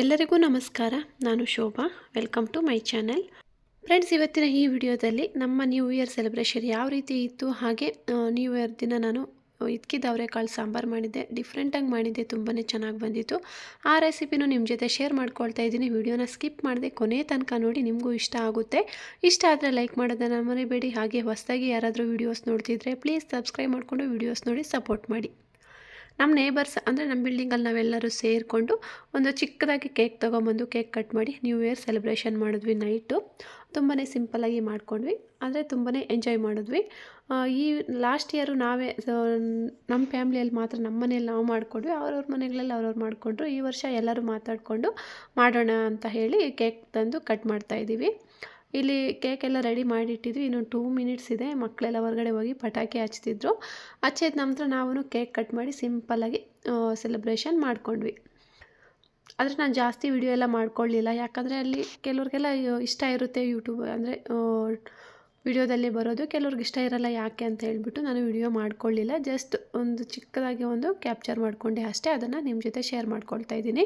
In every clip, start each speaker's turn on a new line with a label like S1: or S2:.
S1: ಎಲ್ಲರಿಗೂ ನಮಸ್ಕಾರ. ನಾನು Shobha. Welcome to my channel friends ಇವತ್ತಿನ ಈ ವಿಡಿಯೋದಲ್ಲಿ ನಮ್ಮ ನ್ಯೂ ಇಯರ್ ಸೆಲೆಬ್ರೇಷನ್ ಯಾವ ರೀತಿ ಇತ್ತು? ಹಾಗೆ ನ್ಯೂ ಇಯರ್ ದಿನ ನಾನು ಇದ್ಕಿದ್ದ ಅವರೆಕಾಳು ಸಾಂಬಾರು ಮಾಡಿದ್ದೆ. ಡಿಫ್ರೆಂಟಾಗಿ ಮಾಡಿದ್ದೆ. ತುಂಬಾ ಚೆನ್ನಾಗಿ ಬಂದಿತ್ತು. ಆ ರೆಸಿಪಿನೂ ನಿಮ್ಮ ಜೊತೆ ಶೇರ್ ಮಾಡ್ಕೊಳ್ತಾ ಇದ್ದೀನಿ. ವಿಡಿಯೋನ ಸ್ಕಿಪ್ ಮಾಡಿದೆ ಕೊನೆ ತನಕ ನೋಡಿ ನಿಮಗೂ ಇಷ್ಟ ಆಗುತ್ತೆ. ಇಷ್ಟ ಆದರೆ ಲೈಕ್ ಮಾಡೋದನ್ನು ಮರಿಬೇಡಿ. ಹಾಗೆ ಹೊಸದಾಗಿ ಯಾರಾದರೂ ವೀಡಿಯೋಸ್ ನೋಡ್ತಿದ್ರೆ ಪ್ಲೀಸ್ ಸಬ್ಸ್ಕ್ರೈಬ್ ಮಾಡಿಕೊಂಡು ವೀಡಿಯೋಸ್ ನೋಡಿ ಸಪೋರ್ಟ್ ಮಾಡಿ. ನಮ್ಮ ನೇಬರ್ಸ್ ಅಂದರೆ ನಮ್ಮ ಬಿಲ್ಡಿಂಗಲ್ಲಿ ನಾವೆಲ್ಲರೂ ಸೇರಿಕೊಂಡು ಒಂದು ಚಿಕ್ಕದಾಗಿ ಕೇಕ್ ತೊಗೊಂಬಂದು ಕೇಕ್ ಕಟ್ ಮಾಡಿ ನ್ಯೂ ಇಯರ್ ಸೆಲೆಬ್ರೇಷನ್ ಮಾಡಿದ್ವಿ ನೈಟು ತುಂಬಾ ಸಿಂಪಲಾಗಿ ಮಾಡ್ಕೊಂಡ್ವಿ. ಆದರೆ ತುಂಬಾ ಎಂಜಾಯ್ ಮಾಡಿದ್ವಿ. ಈ ಲಾಸ್ಟ್ ಇಯರು ನಾವೇ ನಮ್ಮ ಫ್ಯಾಮ್ಲಿಯಲ್ಲಿ ಮಾತ್ರ ನಮ್ಮ ಮನೆಯಲ್ಲಿ ನಾವು ಮಾಡಿಕೊಂಡ್ವಿ. ಅವ್ರವ್ರ ಮನೆಗಳಲ್ಲಿ ಅವ್ರವ್ರು ಮಾಡಿಕೊಂಡ್ರು. ಈ ವರ್ಷ ಎಲ್ಲರೂ ಮಾತಾಡಿಕೊಂಡು ಮಾಡೋಣ ಅಂತ ಹೇಳಿ ಕೇಕ್ ತಂದು ಕಟ್ ಮಾಡ್ತಾಯಿದ್ದೀವಿ ಇಲ್ಲಿ ಕೇಕ್ ಎಲ್ಲ ರೆಡಿ ಮಾಡಿಟ್ಟಿದ್ವಿ. ಇನ್ನು ಟೂ ಮಿನಿಟ್ಸ್ ಇದೆ. ಮಕ್ಕಳೆಲ್ಲ ಹೊರಗಡೆ ಹೋಗಿ ಪಟಾಕಿ ಹಚ್ತಿದ್ರು. ಹಚ್ಚಿದ ನಂತರ ನಾವು ಕೇಕ್ ಕಟ್ ಮಾಡಿ ಸಿಂಪಲ್ಲಾಗಿ ಸೆಲೆಬ್ರೇಷನ್ ಮಾಡ್ಕೊಂಡ್ವಿ. ಆದರೆ ನಾನು ಜಾಸ್ತಿ ವಿಡಿಯೋ ಎಲ್ಲ ಮಾಡ್ಕೊಳ್ಳಿಲ್ಲ ಯಾಕಂದರೆ ಅಲ್ಲಿ ಕೆಲವ್ರಿಗೆಲ್ಲ ಇಷ್ಟ ಇರುತ್ತೆ ಯೂಟ್ಯೂಬ್ ಅಂದರೆ ವಿಡಿಯೋದಲ್ಲಿ ಬರೋದು. ಕೆಲವ್ರಿಗೆ ಇಷ್ಟ ಇರಲ್ಲ ಯಾಕೆ ಅಂತ ಹೇಳ್ಬಿಟ್ಟು ನಾನು ವಿಡಿಯೋ ಮಾಡ್ಕೊಳ್ಳಿಲ್ಲ ಜಸ್ಟ್ ಒಂದು ಚಿಕ್ಕದಾಗಿ ಒಂದು ಕ್ಯಾಪ್ಚರ್ ಮಾಡಿಕೊಂಡೆ ಅಷ್ಟೇ. ಅದನ್ನು ನಿಮ್ಮ ಜೊತೆ ಶೇರ್ ಮಾಡ್ಕೊಳ್ತಾ ಇದ್ದೀನಿ.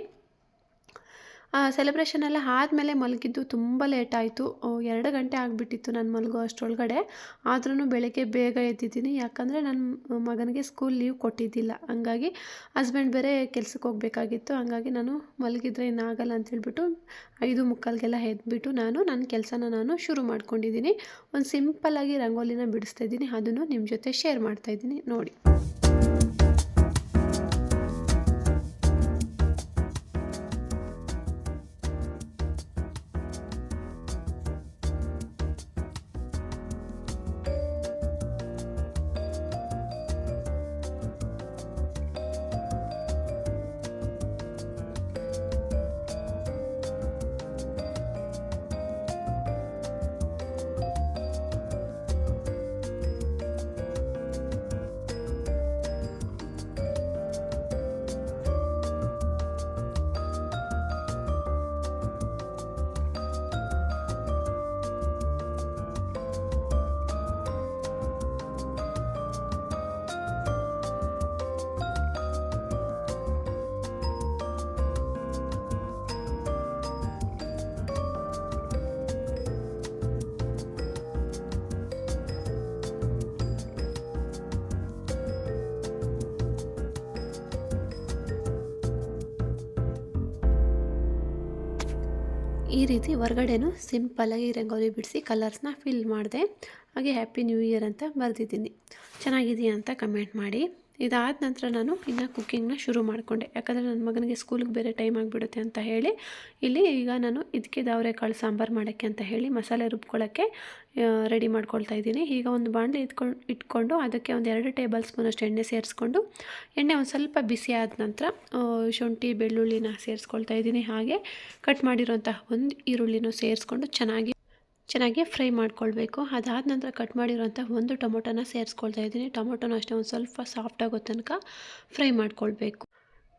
S1: ಸೆಲೆಬ್ರೇಷನ್ ಎಲ್ಲ ಆದಮೇಲೆ ಮಲಗಿದ್ದು ತುಂಬ ಲೇಟ್ ಆಯಿತು. ಎರಡು ಗಂಟೆ ಆಗಿಬಿಟ್ಟಿತ್ತು ನಾನು ಮಲಗೋ ಅಷ್ಟರೊಳಗಡೆ ಆದ್ರೂ ಬೆಳಗ್ಗೆ ಬೇಗ ಎದ್ದಿದ್ದೀನಿ. ಯಾಕಂದರೆ ನನ್ನ ಮಗನಿಗೆ ಸ್ಕೂಲ್ ಲೀವ್ ಕೊಟ್ಟಿದ್ದಿಲ್ಲ. ಹಂಗಾಗಿ ಹಸ್ಬೆಂಡ್ ಬೇರೆ ಕೆಲ್ಸಕ್ಕೆ ಹೋಗಬೇಕಾಗಿತ್ತು. ಹಂಗಾಗಿ ನಾನು ಮಲಗಿದ್ರೆ ಇನ್ನಾಗಲ್ಲ ಅಂತ ಹೇಳ್ಬಿಟ್ಟು ಐದು ಮುಕ್ಕಾಲ್ಗೆಲ್ಲ ಎದ್ಬಿಟ್ಟು ನಾನು ನನ್ನ ಕೆಲಸನ ನಾನು ಶುರು ಮಾಡ್ಕೊಂಡಿದ್ದೀನಿ. ಒಂದು ಸಿಂಪಲ್ಲಾಗಿ ರಂಗೋಲಿನ ಬಿಡಿಸ್ತಾ ಇದ್ದೀನಿ. ಅದನ್ನು ನಿಮ್ಮ ಜೊತೆ ಶೇರ್ ಮಾಡ್ತಾಯಿದ್ದೀನಿ ನೋಡಿ. ಈ ರೀತಿ ಹೊರಗಡೆನೂ ಸಿಂಪಲ್ಲಾಗಿ ರಂಗೋಲಿ ಬಿಡಿಸಿ ಕಲರ್ಸ್ನ ಫಿಲ್ ಮಾಡಿದೆ, ಹಾಗೆ ಹ್ಯಾಪಿ ನ್ಯೂ ಇಯರ್ ಅಂತ ಬರೆದಿದ್ದೀನಿ. ಚೆನ್ನಾಗಿದೆಯಾ ಅಂತ ಕಮೆಂಟ್ ಮಾಡಿ. ಇದಾದ ನಂತರ ನಾನು ಇನ್ನು ಕುಕ್ಕಿಂಗ್ನ ಶುರು ಮಾಡಿಕೊಂಡೆ. ಯಾಕಂದರೆ ನನ್ನ ಮಗನಿಗೆ ಸ್ಕೂಲಿಗೆ ಬೇರೆ ಟೈಮ್ ಆಗಿಬಿಡುತ್ತೆ ಅಂತ ಹೇಳಿ, ಇಲ್ಲಿ ಈಗ ನಾನು ಇದಕ್ಕೆ ಕಾಳು ಸಾಂಬಾರು ಮಾಡೋಕ್ಕೆ ಅಂತ ಹೇಳಿ ಮಸಾಲೆ ರುಬ್ಕೊಳ್ಳೋಕ್ಕೆ ರೆಡಿ ಮಾಡ್ಕೊಳ್ತಾ ಇದ್ದೀನಿ. ಈಗ ಒಂದು ಬಾಣಲೆ ಇಟ್ಕೊಂಡು ಇಟ್ಕೊಂಡು ಅದಕ್ಕೆ ಒಂದು ಎರಡು ಟೇಬಲ್ ಸ್ಪೂನಷ್ಟು ಎಣ್ಣೆ ಸೇರಿಸ್ಕೊಂಡು, ಎಣ್ಣೆ ಒಂದು ಸ್ವಲ್ಪ ಬಿಸಿ ಆದ ನಂತರ ಶುಂಠಿ, ಬೆಳ್ಳುಳ್ಳಿನ ಸೇರಿಸ್ಕೊಳ್ತಾ ಇದ್ದೀನಿ. ಹಾಗೆ ಕಟ್ ಮಾಡಿರೋಂತಹ ಒಂದು ಈರುಳ್ಳಿನೂ ಸೇರಿಸ್ಕೊಂಡು ಚೆನ್ನಾಗಿ ಚೆನ್ನಾಗಿ ಫ್ರೈ ಮಾಡ್ಕೊಳ್ಬೇಕು. ಅದಾದ ನಂತರ ಕಟ್ ಮಾಡಿರೋಂಥ ಒಂದು ಟೊಮೊಟೊನ ಸೇರಿಸ್ಕೊಳ್ತಾ ಇದ್ದೀನಿ. ಟೊಮೊಟೊನ ಅಷ್ಟೇ ಒಂದು ಸ್ವಲ್ಪ ಸಾಫ್ಟ್ ಆಗೋ ತನಕ ಫ್ರೈ ಮಾಡ್ಕೊಳ್ಬೇಕು.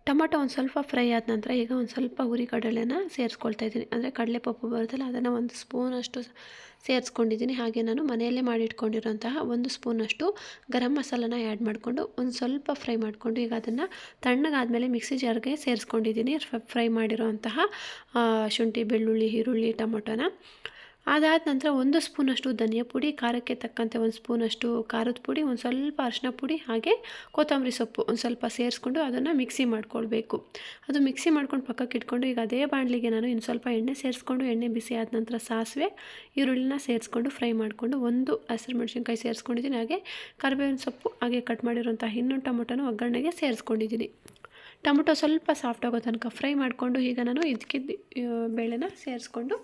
S1: ಟೊಮೊಟೊ ಒಂದು ಸ್ವಲ್ಪ ಫ್ರೈ ಆದ ನಂತರ ಈಗ ಒಂದು ಸ್ವಲ್ಪ ಹುರಿ ಕಡಲೆನ ಸೇರಿಸ್ಕೊಳ್ತಾ ಇದ್ದೀನಿ. ಅಂದರೆ ಕಡಲೆ ಪಪ್ಪು ಬರುತ್ತಲ್ಲ ಅದನ್ನು ಒಂದು ಸ್ಪೂನಷ್ಟು ಸೇರಿಸ್ಕೊಂಡಿದ್ದೀನಿ. ಹಾಗೆ ನಾನು ಮನೆಯಲ್ಲೇ ಮಾಡಿಟ್ಕೊಂಡಿರುವಂತಹ ಒಂದು ಸ್ಪೂನಷ್ಟು ಗರಂ ಮಸಾಲನ ಆ್ಯಡ್ ಮಾಡಿಕೊಂಡು ಒಂದು ಸ್ವಲ್ಪ ಫ್ರೈ ಮಾಡಿಕೊಂಡು ಈಗ ಅದನ್ನು ತಣ್ಣಗಾದಮೇಲೆ ಮಿಕ್ಸಿ ಜಾರ್ಗೆ ಸೇರಿಸ್ಕೊಂಡಿದ್ದೀನಿ. ಫ್ರೈ ಮಾಡಿರೋಂತಹ ಆ, ಶುಂಠಿ ಬೆಳ್ಳುಳ್ಳಿ ಈರುಳ್ಳಿ ಟೊಮೊಟೊನ. ಅದಾದ ನಂತರ ಒಂದು ಸ್ಪೂನಷ್ಟು ಧನಿಯಾ ಪುಡಿ, ಖಾರಕ್ಕೆ ತಕ್ಕಂತೆ ಒಂದು ಸ್ಪೂನಷ್ಟು ಖಾರದ ಪುಡಿ, ಒಂದು ಸ್ವಲ್ಪ ಅರಿಶಿನ ಪುಡಿ, ಹಾಗೆ ಕೊತ್ತಂಬರಿ ಸೊಪ್ಪು ಒಂದು ಸ್ವಲ್ಪ ಸೇರಿಸ್ಕೊಂಡು ಅದನ್ನು ಮಿಕ್ಸಿ ಮಾಡ್ಕೊಳ್ಬೇಕು. ಅದು ಮಿಕ್ಸಿ ಮಾಡ್ಕೊಂಡು ಪಕ್ಕಕ್ಕೆ ಇಟ್ಕೊಂಡು ಈಗ ಅದೇ ಬಾಣಲಿಗೆ ನಾನು ಇನ್ನು ಸ್ವಲ್ಪ ಎಣ್ಣೆ ಸೇರಿಸ್ಕೊಂಡು, ಎಣ್ಣೆ ಬಿಸಿ ಆದ ನಂತರ ಸಾಸಿವೆ, ಈರುಳ್ಳಿನ ಸೇರಿಸ್ಕೊಂಡು ಫ್ರೈ ಮಾಡಿಕೊಂಡು ಒಂದು ಹಸಿರು ಮೆಣಸಿನ್ಕಾಯಿ ಸೇರಿಸ್ಕೊಂಡಿದ್ದೀನಿ. ಹಾಗೆ ಕರಿಬೇವಿನ ಸೊಪ್ಪು ಹಾಗೆ ಕಟ್ ಮಾಡಿರೋಂಥ ಇನ್ನೊಂದು ಟೊಮೊಟೊನ ಒಗ್ಗರಣೆಗೆ ಸೇರಿಸ್ಕೊಂಡಿದ್ದೀನಿ. ಟೊಮೊಟೊ ಸ್ವಲ್ಪ ಸಾಫ್ಟ್ ಆಗೋ ತನಕ ಫ್ರೈ ಮಾಡಿಕೊಂಡು ಈಗ ನಾನು ಇದಕ್ಕಿದ್ದು ಬೇಳೆನ ಸೇರಿಸ್ಕೊಂಡು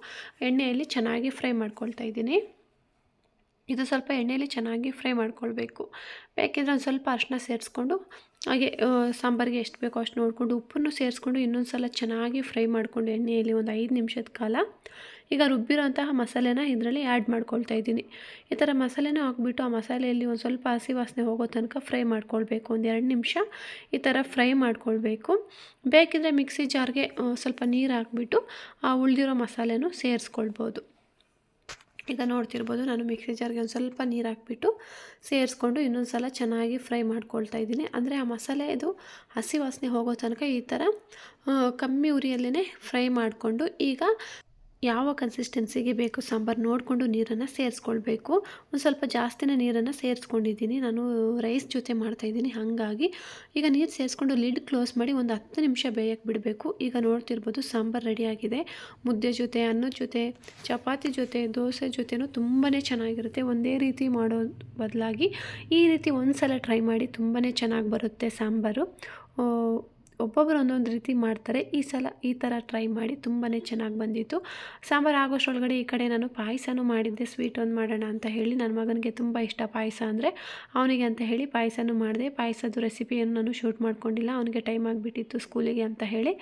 S1: ಎಣ್ಣೆಯಲ್ಲಿ ಚೆನ್ನಾಗಿ ಫ್ರೈ ಮಾಡ್ಕೊಳ್ತಾ ಇದ್ದೀನಿ. ಇದು ಸ್ವಲ್ಪ ಎಣ್ಣೆಯಲ್ಲಿ ಚೆನ್ನಾಗಿ ಫ್ರೈ ಮಾಡ್ಕೊಳ್ಬೇಕು. ಬೇಕಿದ್ರೆ ಒಂದು ಸ್ವಲ್ಪ ಅರಿಶಿನ ಸೇರಿಸ್ಕೊಂಡು, ಹಾಗೆ ಸಾಂಬಾರಿಗೆ ಎಷ್ಟು ಬೇಕೋ ಅಷ್ಟು ನೋಡಿಕೊಂಡು ಉಪ್ಪನ್ನು ಸೇರಿಸ್ಕೊಂಡು ಇನ್ನೊಂದು ಸಲ ಚೆನ್ನಾಗಿ ಫ್ರೈ ಮಾಡಿಕೊಂಡು ಎಣ್ಣೆಯಲ್ಲಿ ಒಂದು ಐದು ನಿಮಿಷದ ಕಾಲ ಈಗ ರುಬ್ಬಿರೋಂತಹ ಮಸಾಲೆನ ಇದರಲ್ಲಿ ಆ್ಯಡ್ ಮಾಡ್ಕೊಳ್ತಾ ಇದ್ದೀನಿ. ಈ ಥರ ಮಸಾಲೆನ ಹಾಕ್ಬಿಟ್ಟು ಆ ಮಸಾಲೆಯಲ್ಲಿ ಒಂದು ಸ್ವಲ್ಪ ಹಸಿ ವಾಸನೆ ಹೋಗೋ ತನಕ ಫ್ರೈ ಮಾಡ್ಕೊಳ್ಬೇಕು. ಒಂದು ಎರಡು ನಿಮಿಷ ಈ ಥರ ಫ್ರೈ ಮಾಡ್ಕೊಳ್ಬೇಕು. ಬೇಕಿದ್ರೆ ಮಿಕ್ಸಿ ಜಾರ್ಗೆ ಸ್ವಲ್ಪ ನೀರು ಹಾಕ್ಬಿಟ್ಟು ಆ ಉಳಿದಿರೋ ಮಸಾಲೆನೂ ಸೇರಿಸ್ಕೊಳ್ಬೋದು. ಈಗ ನೋಡ್ತಿರ್ಬೋದು, ನಾನು ಮಿಕ್ಸಿ ಜಾರ್ಗೆ ಒಂದು ಸ್ವಲ್ಪ ನೀರು ಹಾಕ್ಬಿಟ್ಟು ಸೇರಿಸ್ಕೊಂಡು ಇನ್ನೊಂದು ಸಲ ಚೆನ್ನಾಗಿ ಫ್ರೈ ಮಾಡ್ಕೊಳ್ತಾ ಇದ್ದೀನಿ. ಅಂದರೆ ಆ ಮಸಾಲೆ ಇದು ಹಸಿ ವಾಸನೆ ಹೋಗೋ ತನಕ ಈ ಥರ ಕಮ್ಮಿ ಉರಿಯಲ್ಲೇ ಫ್ರೈ ಮಾಡಿಕೊಂಡು ಈಗ ಯಾವ ಕನ್ಸಿಸ್ಟೆನ್ಸಿಗೆ ಬೇಕು ಸಾಂಬಾರು ನೋಡಿಕೊಂಡು ನೀರನ್ನು ಸೇರಿಸ್ಕೊಳ್ಬೇಕು. ಒಂದು ಸ್ವಲ್ಪ ಜಾಸ್ತಿನೇ ನೀರನ್ನು ಸೇರಿಸ್ಕೊಂಡಿದ್ದೀನಿ. ನಾನು ರೈಸ್ ಜೊತೆ ಮಾಡ್ತಾಯಿದ್ದೀನಿ ಹಾಗಾಗಿ ಈಗ ನೀರು ಸೇರಿಸ್ಕೊಂಡು ಲಿಡ್ ಕ್ಲೋಸ್ ಮಾಡಿ ಒಂದು ಹತ್ತು ನಿಮಿಷ ಬೇಯಕ್ಕೆ ಬಿಡಬೇಕು. ಈಗ ನೋಡ್ತಿರ್ಬೋದು ಸಾಂಬಾರು ರೆಡಿಯಾಗಿದೆ ಮುದ್ದೆ ಜೊತೆ ಅನ್ನದ ಜೊತೆ, ಚಪಾತಿ ಜೊತೆ, ದೋಸೆ ಜೊತೆನೂ ತುಂಬಾ ಚೆನ್ನಾಗಿರುತ್ತೆ. ಒಂದೇ ರೀತಿ ಮಾಡೋ ಬದಲಾಗಿ ಈ ರೀತಿ ಒಂದು ಸಲ ಟ್ರೈ ಮಾಡಿ ತುಂಬಾ ಚೆನ್ನಾಗಿ ಬರುತ್ತೆ ಸಾಂಬಾರು. ಆ, ಒಬ್ಬೊಬ್ಬರು ಒಂದೊಂದು ರೀತಿ ಮಾಡ್ತಾರೆ. ಈ ಸಲ ಈ ಥರ ಟ್ರೈ ಮಾಡಿ ತುಂಬಾ ಚೆನ್ನಾಗಿ ಬಂದಿತ್ತು. ಸಾಂಬಾರು ಆಗೋಷ್ಟರೊಳಗಡೆ ಈ ಕಡೆ ನಾನು ಪಾಯಸನೂ ಮಾಡಿದ್ದೆ. ಸ್ವೀಟ್ ಒಂದು ಮಾಡೋಣ ಅಂತ ಹೇಳಿ ನನ್ನ ಮಗನಿಗೆ ತುಂಬ ಇಷ್ಟ ಪಾಯಸ ಅಂದರೆ ಅವನಿಗೆ ಅಂತ ಹೇಳಿ ಪಾಯಸನೂ ಮಾಡಿದೆ. ಪಾಯಸದ ರೆಸಿಪಿಯನ್ನು ನಾನು ಶೂಟ್ ಮಾಡ್ಕೊಂಡಿಲ್ಲ. ಅವನಿಗೆ ಟೈಮ್ ಆಗಿಬಿಟ್ಟಿತ್ತು ಸ್ಕೂಲಿಗೆ ಅಂತ ಹೇಳಿ.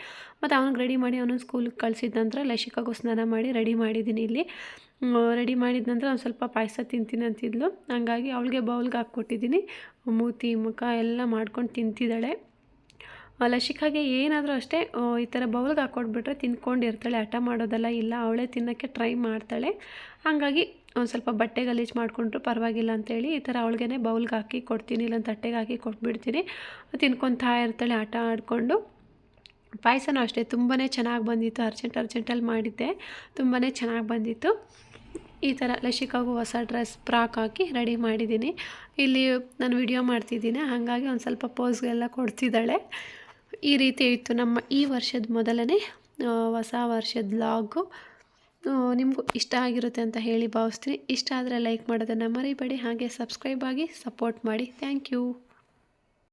S1: ಮತ್ತು ಅವ್ನಿಗೆ ರೆಡಿ ಮಾಡಿ ಅವನು ಸ್ಕೂಲಿಗೆ ಕಳಿಸಿದ ನಂತರ ಲಸಿಕಾಗೂ ಸ್ನಾನ ಮಾಡಿ ರೆಡಿ ಮಾಡಿದ್ದೀನಿ ಇಲ್ಲಿ. ರೆಡಿ ಮಾಡಿದ ನಂತರ ಒಂದು ಸ್ವಲ್ಪ ಪಾಯಸ ತಿಂತೀನಿ ಅಂತಿದ್ಲು. ಹಂಗಾಗಿ ಅವಳಿಗೆ ಬೌಲ್ಗೆ ಹಾಕ್ಕೊಟ್ಟಿದ್ದೀನಿ ಮೂತಿ ಮುಖ ಎಲ್ಲ ಮಾಡ್ಕೊಂಡು ತಿಂತಿದ್ದಾಳೆ. ಆ, ಲಸಿಕಾಗೆ ಏನಾದರೂ ಅಷ್ಟೇ ಈ ಥರ ಬೌಲ್ಗೆ ಹಾಕ್ಕೊಟ್ಬಿಟ್ರೆ ತಿನ್ಕೊಂಡಿರ್ತಾಳೆ ಹಠ ಮಾಡೋದಲ್ಲ ಇಲ್ಲ ಅವಳೇ ತಿನ್ನೋಕ್ಕೆ ಟ್ರೈ ಮಾಡ್ತಾಳೆ. ಹಾಗಾಗಿ ಒಂದು ಸ್ವಲ್ಪ ಬಟ್ಟೆ ಗಲೀಜು ಮಾಡಿಕೊಂಡ್ರು ಪರವಾಗಿಲ್ಲ ಅಂತೇಳಿ ಈ ಥರ ಅವಳಿಗೆ ಬೌಲ್ಗೆ ಹಾಕಿ ಕೊಡ್ತೀನಿ ಇಲ್ಲ ತಟ್ಟೆಗೆ ಹಾಕಿ ಕೊಟ್ಬಿಡ್ತೀನಿ. ತಿನ್ಕೊತಾ ಇರ್ತಾಳೆ ಆಟ ಆಡಿಕೊಂಡು. ಪಾಯಸನೂ ಅಷ್ಟೇ ತುಂಬಾ ಚೆನ್ನಾಗಿ ಬಂದಿತ್ತು ಅರ್ಜೆಂಟ್ ಅರ್ಜೆಂಟಲ್ಲಿ ಮಾಡಿದ್ದೆ ತುಂಬಾ ಚೆನ್ನಾಗಿ ಬಂದಿತ್ತು. ಈ ಥರ ಲಸಿಕಾಗೂ ಹೊಸ ಡ್ರೆಸ್ ಫ್ರಾಕ್ ಹಾಕಿ ರೆಡಿ ಮಾಡಿದ್ದೀನಿ. ಇಲ್ಲಿ ನಾನು ವಿಡಿಯೋ ಮಾಡ್ತಿದ್ದೀನಿ ಹಾಗಾಗಿ ಒಂದು ಸ್ವಲ್ಪ ಪೋಸ್ಗೆಲ್ಲ ಕೊಡ್ತಿದ್ದಾಳೆ. ಈ ರೀತಿ ಇತ್ತು ನಮ್ಮ ಈ ವರ್ಷದ ಮೊದಲನೇ ಹೊಸ ವರ್ಷದ ಲಾಗು. ನಿಮಗೂ ಇಷ್ಟ ಆಗಿರುತ್ತೆ ಅಂತ ಹೇಳಿ ಭಾವಿಸ್ತೀನಿ. ಇಷ್ಟ ಆದರೆ ಲೈಕ್ ಮಾಡೋದನ್ನು ಮರಿಬೇಡಿ. ಹಾಗೆ ಸಬ್ಸ್ಕ್ರೈಬ್ ಆಗಿ ಸಪೋರ್ಟ್ ಮಾಡಿ. Thank you.